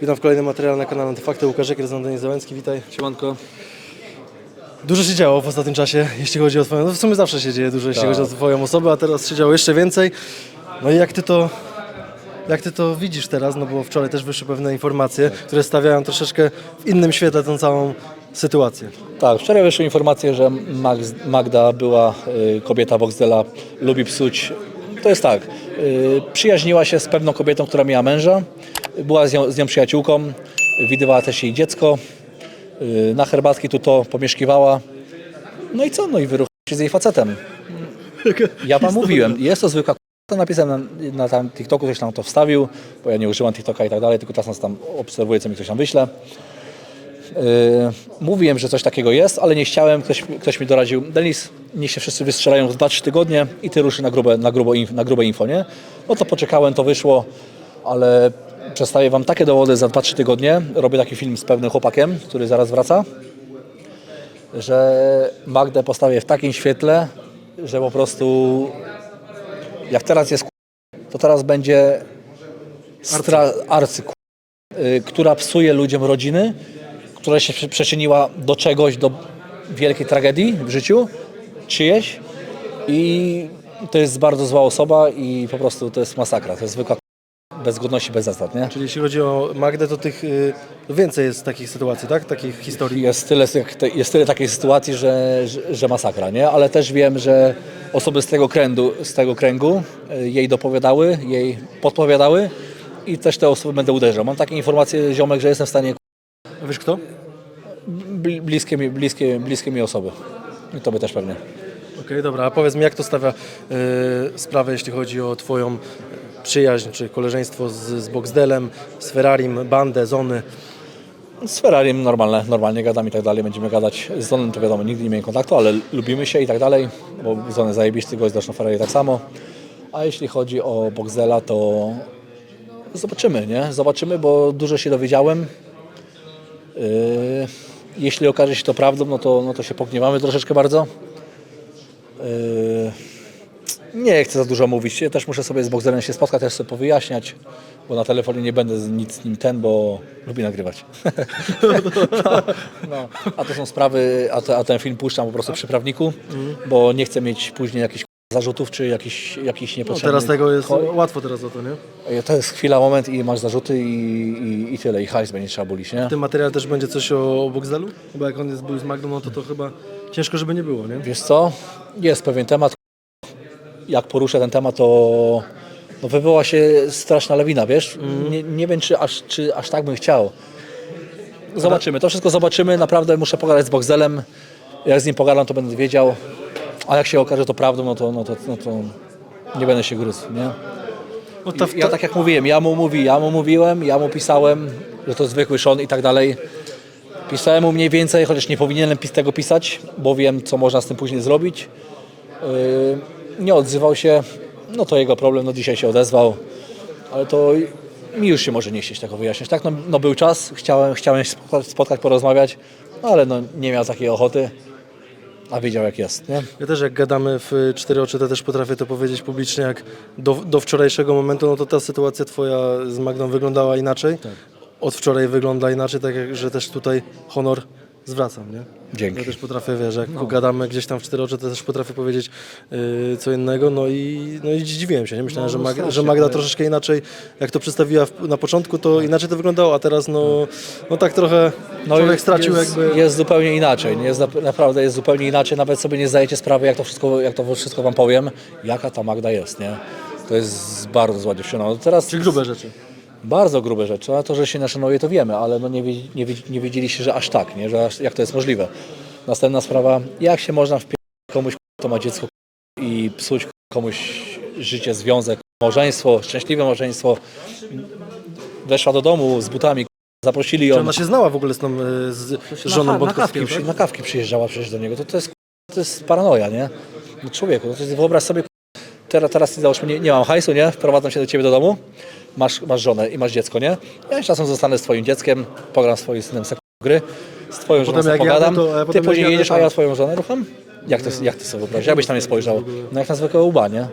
Witam w kolejnym materiale na kanale Antyfakty. Łukasz Ekier, Antoni Załęcki, witaj. Siemanko. Dużo się działo w ostatnim czasie, jeśli chodzi o twoją... No w sumie zawsze się dzieje dużo, jeśli Tak. chodzi o twoją osobę, a teraz się działo jeszcze więcej. No i jak ty to... Jak ty to widzisz teraz, no bo wczoraj też wyszły pewne informacje, które stawiają troszeczkę w innym świetle tę całą sytuację. Tak, wczoraj wyszły informacje, że Max, Magda była y, kobieta Boxdela, lubi psuć. To jest tak, y, przyjaźniła się z pewną kobietą, która miała męża, była z nią, z nią przyjaciółką, widywała też jej dziecko, y, na herbatki tu to pomieszkiwała. No i co? No i wyruchała się z jej facetem. Ja wam mówiłem, jest to zwykła k***a. to napisałem na, na tam TikToku, ktoś tam to wstawił, bo ja nie używam TikToka i tak dalej, tylko czasem tam obserwuję, co mi ktoś tam wyśle. Yy, mówiłem, że coś takiego jest, ale nie chciałem, ktoś, ktoś mi doradził, Denis, niech się wszyscy wystrzelają w 2-3 tygodnie i ty ruszy na grube, na, grubo inf, na grube info, nie? No to poczekałem, to wyszło, ale przedstawię wam takie dowody za 2-3 tygodnie. Robię taki film z pewnym chłopakiem, który zaraz wraca, że Magdę postawię w takim świetle, że po prostu jak teraz jest to teraz będzie stra- arcy, y, która psuje ludziom rodziny, która się przy- przyczyniła do czegoś, do wielkiej tragedii w życiu czyjeś i to jest bardzo zła osoba i po prostu to jest masakra, to jest zwykła bez godności, bez zasad, nie? Czyli jeśli chodzi o Magdę, to tych y, więcej jest takich sytuacji, tak? Takich historii. Jest tyle, jest tyle takiej sytuacji, że, że, że masakra, nie? Ale też wiem, że osoby z tego, kręgu, z tego kręgu y, jej dopowiadały, jej podpowiadały i też te osoby będę uderzał. Mam takie informacje, ziomek, że jestem w stanie wiesz kto? bli- bliskie mi, bliskie, bliskie mi osoby. I tobie też pewnie. Okej, dobra, a powiedz mi, jak to stawia y, sprawę, jeśli chodzi o Twoją przyjaźń czy koleżeństwo z, z Boxdelem, z Ferrarim, bandę, zony? Z Ferrariem normalne, normalnie gadam i tak dalej, będziemy gadać. Z Zonem to wiadomo, nigdy nie miałem kontaktu, ale lubimy się i tak dalej, bo Zony zajebisty gość, zresztą Ferrari tak samo. A jeśli chodzi o Boxdela, to zobaczymy, nie? Zobaczymy, bo dużo się dowiedziałem. Yy, jeśli okaże się to prawdą, no to, no to się pogniewamy troszeczkę bardzo. Yy, nie chcę za dużo mówić. Ja też muszę sobie z Boxdelem się spotkać, też sobie powyjaśniać, bo na telefonie nie będę nic z nim ten, bo lubi nagrywać. no, no. A to są sprawy, a, te, a ten film puszczam po prostu przy prawniku, bo nie chcę mieć później jakichś zarzutów, czy jakichś, jakichś No, niepotrzebnych... teraz tego jest łatwo teraz o to, nie? To jest chwila, moment i masz zarzuty i, i, i tyle, i hajs będzie trzeba bulić, nie? W tym materiale też będzie coś o, o Boxdelu? Bo jak on jest, był z Magdą, no to to chyba ciężko, żeby nie było, nie? Wiesz co? Jest pewien temat. Jak poruszę ten temat, to no wywoła się straszna lawina, wiesz? Nie, nie wiem, czy aż, czy aż tak bym chciał. Zobaczymy, to wszystko zobaczymy. Naprawdę muszę pogadać z Boxdelem. Jak z nim pogadam, to będę wiedział. A jak się okaże to prawdą, no to, no to, no to nie będę się gryzł, nie? No ta, Ja tak jak mówiłem, ja mu, mówi, ja mu mówiłem, ja mu pisałem, że to zwykły szon i tak dalej. Pisałem mu mniej więcej, chociaż nie powinienem pis- tego pisać, bo wiem, co można z tym później zrobić. Yy, nie odzywał się, no to jego problem, no dzisiaj się odezwał, ale to mi już się może nie chcieć tego wyjaśniać. Tak, no, no był czas, chciałem, chciałem się spotkać, porozmawiać, no ale no, nie miał takiej ochoty, a wiedział jak jest, nie? Ja też jak gadamy w cztery oczy, to też potrafię to powiedzieć publicznie, jak do, do wczorajszego momentu, no to ta sytuacja twoja z Magdą wyglądała inaczej. Od wczoraj wygląda inaczej, tak że też tutaj honor zwracam, nie? Dzięki. Ja też potrafię, wiesz, jak gadamy gdzieś tam w cztery oczy, to też potrafię powiedzieć yy, co innego, no i, no i zdziwiłem się, nie? Myślałem, No, że, no Mag, strasznie, że Magda ale- troszeczkę inaczej, jak to przedstawiła w, na początku, to inaczej to wyglądało, a teraz no, no tak trochę człowiek jest- stracił jest, jakby... Jest zupełnie inaczej, nie? jest, nap- naprawdę jest zupełnie inaczej, nawet sobie nie zdajecie sprawy, jak to wszystko, jak to wszystko wam powiem, jaka ta Magda jest, nie? To jest bardzo zła dziewczyna. No teraz Czy grube rzeczy. Bardzo grube rzeczy, a to, że się naszanuje, to wiemy, ale no nie, nie, nie wiedzieliście, że aż tak, nie? Że aż, jak to jest możliwe. Następna sprawa, jak się można wpić komuś, kto ma dziecko i psuć komuś życie, związek, małżeństwo, szczęśliwe małżeństwo. Weszła do domu z butami, zaprosili Czy ją. ona się znała w ogóle z tą, y, z żoną na, na, kawki, tak? na kawki przyjeżdżała przecież do niego. To, to, jest, to jest paranoja, nie? No człowieku, to jest, wyobraź sobie, teraz, teraz załóżmy, nie, nie mam hajsu, nie? Wprowadzam się do ciebie do domu, masz, masz żonę i masz dziecko, nie? Ja czasem zostanę z twoim dzieckiem, pogram z twoim synem gry, z twoją żoną Potem jadę, pogadam, to- a ty później jedziesz, a ja swoją żonę rucham? Jak to, jak ty sobie wyobrażasz? Jakbyś tam nie spojrzał? No jak na zwykłego łba, nie?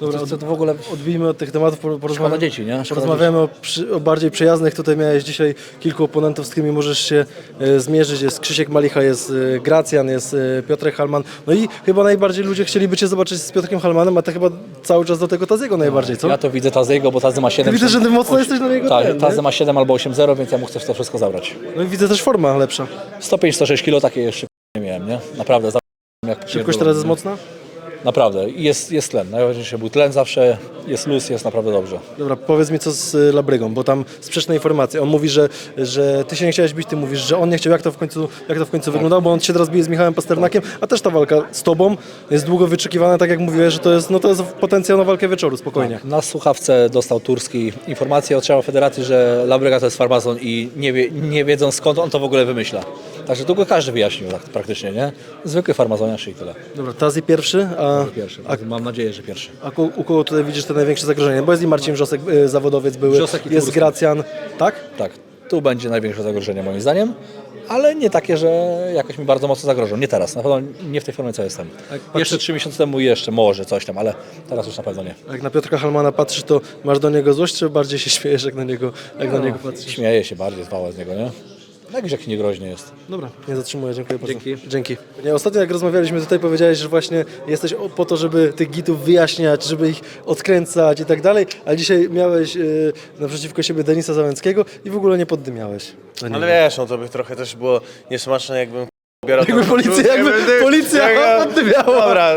Dobra, to, to, to w ogóle Odbijmy od tych tematów, por- porozmawiamy, dzieci, nie? Szkoda porozmawiamy o, przy, o bardziej przyjaznych. Tutaj miałeś dzisiaj kilku oponentów, z którymi możesz się e, zmierzyć. Jest Krzysiek Malicha, jest e, Gracjan, jest e, Piotrek Halman. No i chyba najbardziej ludzie chcieliby Cię zobaczyć z Piotrkiem Halmanem, a Ty chyba cały czas do tego Taziego najbardziej, co? Ja to widzę Taziego, bo Tazy ma 7. Widzę, że Ty mocno jesteś na niego Tak, ten, Tazy ma 7 albo 8-0, więc ja mu chcę to wszystko zabrać. No i widzę też forma lepsza. 105-106 kg takie jeszcze nie miałem, nie? Naprawdę. Jak Szybkość teraz jest mocna? Naprawdę. Jest, jest tlen. Najważniejsze był tlen zawsze, jest luz, jest naprawdę dobrze. Dobra, powiedz mi co z y, Labrygą, bo tam sprzeczne informacje. On mówi, że, że ty się nie chciałeś bić, ty mówisz, że on nie chciał. Jak to w końcu, jak to w końcu wyglądało? Bo on się teraz bije z Michałem Pasternakiem, a też ta walka z tobą jest długo wyczekiwana, tak jak mówiłeś, że to jest, no to jest potencjał na walkę wieczoru, spokojnie. Na słuchawce dostał Turski informację od szefa federacji, że Labryga to jest farmazon i nie, wie, nie wiedzą skąd on to w ogóle wymyśla. Także to go każdy wyjaśnił tak, praktycznie, nie? Zwykły farmazoniarz i tyle. Dobra, Tazi pierwszy, a, Pierwszy. a, Mam nadzieję, że pierwszy. a ku, u kogo tutaj widzisz te największe zagrożenie? Bo jest i Marcin Wrzosek, y, zawodowiec były, Wrzosek i jest. Gracjan, tak? Tak, tu będzie największe zagrożenie moim zdaniem, ale nie takie, że jakoś mi bardzo mocno zagrożą. Nie teraz, na pewno nie w tej formie, co jestem. Jeszcze trzy miesiące temu jeszcze może coś tam, ale teraz już na pewno nie. Jak na Piotrka Halmana patrzysz, to masz do niego złość, czy bardziej się śmiejesz, jak na niego, jak na niego patrzysz? Śmieję się bardziej, zwała z niego, nie? Jakiś jaki niegroźny jest. Dobra, nie zatrzymuję, dziękuję bardzo. Dzięki. Dzięki. Nie, ostatnio jak rozmawialiśmy tutaj powiedziałeś, że właśnie jesteś o- po to, żeby tych gitów wyjaśniać, żeby ich odkręcać i tak dalej, ale dzisiaj miałeś yy, naprzeciwko siebie Denisa Załęckiego i w ogóle nie poddymiałeś. niego. Ale wiesz, no to by trochę też było niesmaczne, jakbym ubierał Jakby tą policja- bluzkę, jakby jakby- policja oddymiała. Dobra,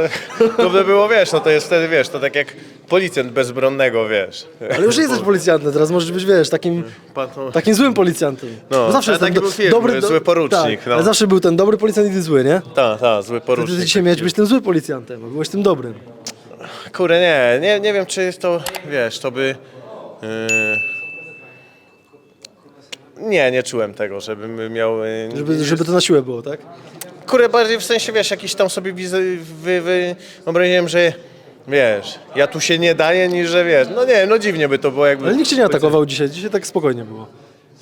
to by było, wiesz, no to jest wtedy, wiesz, to tak jak policjant bezbronnego, wiesz. Ale już jesteś policjantem, teraz możesz być, wiesz, takim, Pan to- takim złym policjantem. No, Bo zawsze ale jest ten taki do- był film, dobry, zły porucznik, Tak, no. ale zawsze był ten dobry policjant i ty zły, nie? Ta, ta, zły Ty, porucznik. ty dzisiaj miałeś być tym złym policjantem, a byłeś tym dobrym. Kurde, nie, nie, nie wiem, czy jest to, wiesz, to by... Yy... Nie, nie czułem tego, żebym miał... Yy, Żeby, żeby to na siłę było, tak? Kurde, bardziej w sensie, wiesz, jakiś tam sobie wy, wy, wyobraziłem, że wiesz, ja tu się nie daję, niż że wiesz, no nie, no dziwnie by to było jakby... Ale nikt cię nie atakował dzisiaj, dzisiaj tak spokojnie było.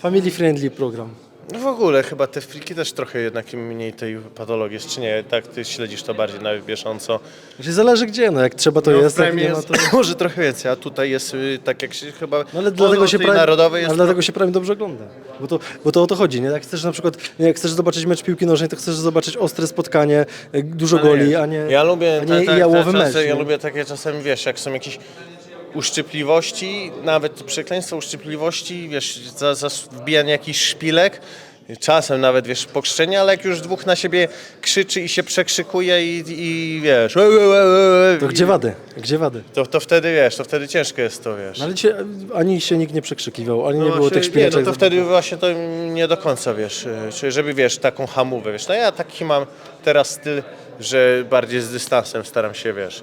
Family friendly program. No w ogóle chyba te friki też trochę jednak mniej tej patologii jest, czy nie? Tak, ty śledzisz to bardziej na bieżąco. Znaczy zależy gdzie, no jak trzeba to No, jest, jak nie ma jest to... może trochę więcej, a tutaj jest y, tak jak się chyba... No ale dlatego się, prawie, narodowej jest ale dlatego się prawie dobrze ogląda. Bo to, bo to o to chodzi, nie? Jak chcesz na przykład, nie, jak chcesz zobaczyć mecz piłki nożnej, to chcesz zobaczyć ostre spotkanie, y, dużo Ale goli, a nie, Ja lubię, a nie ta, jałowy ta, mecz. czasy, ja nie? lubię takie czasami, wiesz, jak są jakieś uszczypliwości, nawet przekleństwo uszczypliwości, wiesz, za, za wbijanie jakichś szpilek, czasem nawet, wiesz, pokrzczenie, ale jak już dwóch na siebie krzyczy i się przekrzykuje i, i wiesz, "Ue, ue, ue, ue", To gdzie wady? Gdzie wady? to, to wtedy, wiesz, to wtedy ciężko jest to, wiesz. No ale dzisiaj ani się nikt nie przekrzykiwał, ani nie No było właśnie, tych szpileczek. Nie, no to wtedy właśnie to nie do końca, wiesz, y, czy żeby, wiesz, taką hamówę, wiesz, no ja taki mam teraz styl, że bardziej z dystansem staram się, wiesz,